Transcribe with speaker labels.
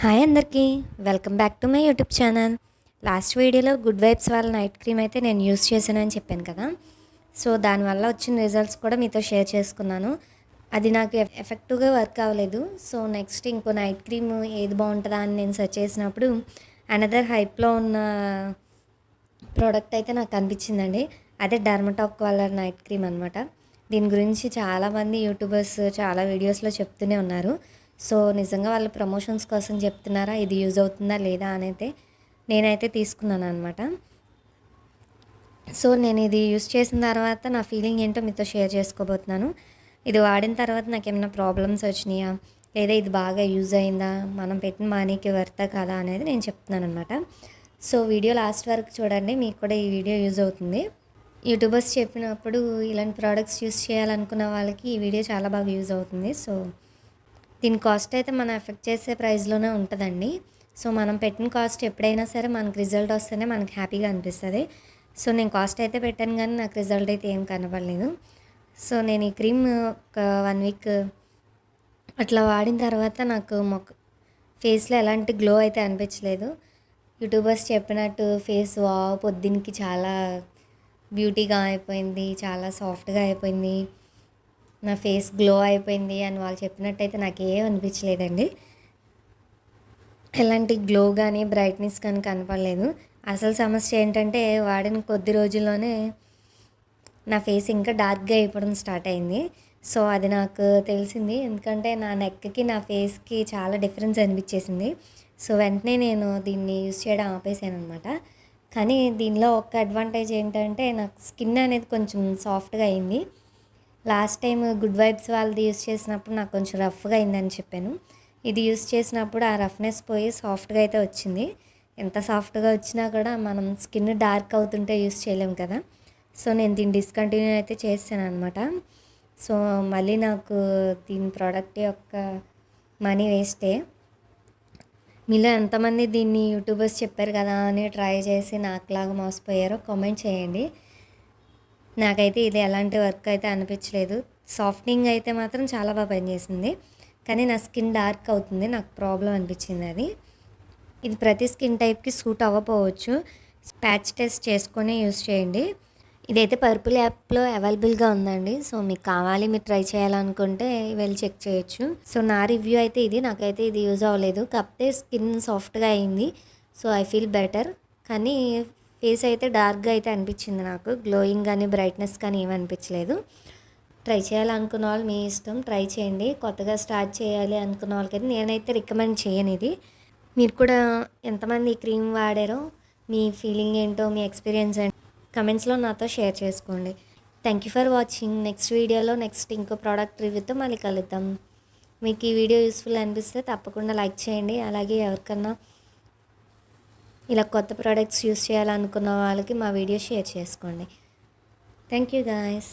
Speaker 1: Hi అందరికీ. Welcome back to my YouTube channel. Last వీడియోలో good vibes వాళ్ళ night cream అయితే నేను యూస్ చేశానని చెప్పాను కదా. సో దానివల్ల వచ్చిన రిజల్ట్స్ కూడా మీతో షేర్ చేసుకున్నాను. అది నాకు ఎఫెక్టివ్గా వర్క్ అవ్వలేదు. సో నెక్స్ట్ ఇంకో నైట్ క్రీమ్ ఏది బాగుంటుందా అని నేను సెర్చ్ చేసినప్పుడు అనదర్ హైప్లో ఉన్న ప్రోడక్ట్ అయితే నాకు కనిపించిందండి అదే డర్మటాక్ వాళ్ళ నైట్ క్రీమ్ అనమాట దీని గురించి చాలామంది యూట్యూబర్స్ చాలా వీడియోస్లో చెప్తూనే ఉన్నారు. సో నిజంగా వాళ్ళు ప్రమోషన్స్ కోసం చెప్తున్నారా? ఇది యూజ్ అవుతుందా లేదా అనేది నేనైతే తీసుకున్నాను అనమాట సో నేను ఇది యూస్ చేసిన తర్వాత నా ఫీలింగ్ ఏంటో మీతో షేర్ చేసుకోబోతున్నాను. ఇది వాడిన తర్వాత నాకు ఏమైనా ప్రాబ్లమ్స్ వచ్చినాయా? లేదా ఇది బాగా యూజ్ అయిందా? మనం పెట్టిన మనీకి వర్తా కదా అనేది నేను చెప్తున్నాను అనమాట సో వీడియో లాస్ట్ వరకు చూడండి మీకు కూడా ఈ వీడియో యూజ్ అవుతుంది. యూట్యూబర్స్ చెప్పినప్పుడు ఇలాంటి ప్రోడక్ట్స్ యూస్ చేయాలనుకున్న వాళ్ళకి ఈ వీడియో చాలా బాగా యూజ్ అవుతుంది. సో దీని కాస్ట్ అయితే మనం ఎఫెక్ట్ చేసే ప్రైస్లోనే ఉంటుందండి. సో మనం పెట్టిన కాస్ట్ ఎప్పుడైనా సరే మనకు రిజల్ట్ వస్తేనే మనకి హ్యాపీగా అనిపిస్తుంది. సో నేను కాస్ట్ అయితే పెట్టాను కానీ నాకు రిజల్ట్ అయితే ఏం కనపడలేదు సో నేను ఈ క్రీమ్ ఒక వన్ వీక్ అట్లా వాడిన తర్వాత నాకు మొక్క ఫేస్లో ఎలాంటి గ్లో అయితే అనిపించలేదు. యూట్యూబర్స్ చెప్పినట్టు ఫేస్ వా పొద్దునకి చాలా బ్యూటీగా అయిపోయింది చాలా సాఫ్ట్గా అయిపోయింది. నా ఫేస్ గ్లో అయిపోయింది అని వాళ్ళు చెప్పినట్టయితే నాకు ఏం అనిపించలేదండి. ఎలాంటి గ్లో కానీ బ్రైట్నెస్ కానీ కనపడలేదు. అసలు సమస్య ఏంటంటే వాడిన కొద్ది రోజుల్లోనే నా ఫేస్ ఇంకా డార్క్గా అయిపోవడం స్టార్ట్ అయింది. సో అది నాకు తెలిసింది. ఎందుకంటే నా నెక్కి నా ఫేస్కి చాలా డిఫరెన్స్ అనిపించేసింది. సో వెంటనే నేను దీన్ని యూస్ చేయడం ఆపేసాను అనమాట కానీ దీనిలో ఒక అడ్వాంటేజ్ ఏంటంటే నాకు స్కిన్ అనేది కొంచెం సాఫ్ట్గా అయింది. లాస్ట్ టైం గుడ్ వైబ్స్ వాళ్ళది యూస్ చేసినప్పుడు నాకు కొంచెం రఫ్గా అయిందని చెప్పాను. ఇది యూస్ చేసినప్పుడు ఆ రఫ్నెస్ పోయి సాఫ్ట్గా అయితే వచ్చింది. ఎంత సాఫ్ట్గా వచ్చినా కూడా మనం స్కిన్ డార్క్ అవుతుంటే యూస్ చేయలేం కదా. సో నేను దీన్ని డిస్కంటిన్యూ అయితే చేస్తాను అనమాట సో మళ్ళీ నాకు దీని ప్రోడక్ట్ యొక్క మనీ వేస్టే. మీలో ఎంతమంది దీన్ని యూట్యూబర్స్ చెప్పారు కదా అని ట్రై చేసి నాకులాగా మోసపోయారో కామెంట్ చేయండి. నాకైతే ఇది ఎలాంటి వర్క్ అయితే అనిపించలేదు. సాఫ్ట్నింగ్ అయితే మాత్రం చాలా బాగా పనిచేసింది. కానీ నా స్కిన్ డార్క్ అవుతుంది. నాకు ప్రాబ్లం అనిపించింది అది. ఇది ప్రతి స్కిన్ టైప్కి సూట్ అవ్వకపోవచ్చు. ప్యాచ్ టెస్ట్ చేసుకొని యూస్ చేయండి. ఇదైతే పర్పుల్ యాప్లో అవైలబుల్గా ఉందండి. సో మీకు కావాలి మీరు ట్రై చేయాలనుకుంటే వెళ్ళి చెక్ చేయొచ్చు. సో నా రివ్యూ అయితే ఇది. నాకైతే ఇది యూజ్ అవ్వలేదు. కాకపోతే స్కిన్ సాఫ్ట్గా అయింది. సో ఐ ఫీల్ బెటర్ కానీ ఫేస్ అయితే డార్క్గా అయితే అనిపించింది నాకు. గ్లోయింగ్ కానీ బ్రైట్నెస్ కానీ ఏమీ అనిపించలేదు. ట్రై చేయాలనుకున్న వాళ్ళు మీ ఇష్టం. ట్రై చేయండి. కొత్తగా స్టార్ట్ చేయాలి అనుకున్న వాళ్ళకైతే నేనైతే రికమెండ్ చేయను ఇది. మీరు కూడా ఎంతమంది ఈ క్రీమ్ వాడారో మీ ఫీలింగ్ ఏంటో మీ ఎక్స్పీరియన్స్ ఏంటో కమెంట్స్లో నాతో షేర్ చేసుకోండి. Thank you for watching next వీడియోలో నెక్స్ట్ ఇంకో ప్రోడక్ట్ రివ్యూతో మళ్ళీ కలుద్దాం. మీకు ఈ వీడియో యూస్ఫుల్ అనిపిస్తే తప్పకుండా లైక్ చేయండి. అలాగే ఎవరికన్నా ఇలా కొత్త ప్రోడక్ట్స్ యూస్ చేయాలనుకున్న వాళ్ళకి మా వీడియో షేర్ చేసుకోండి. Thank you guys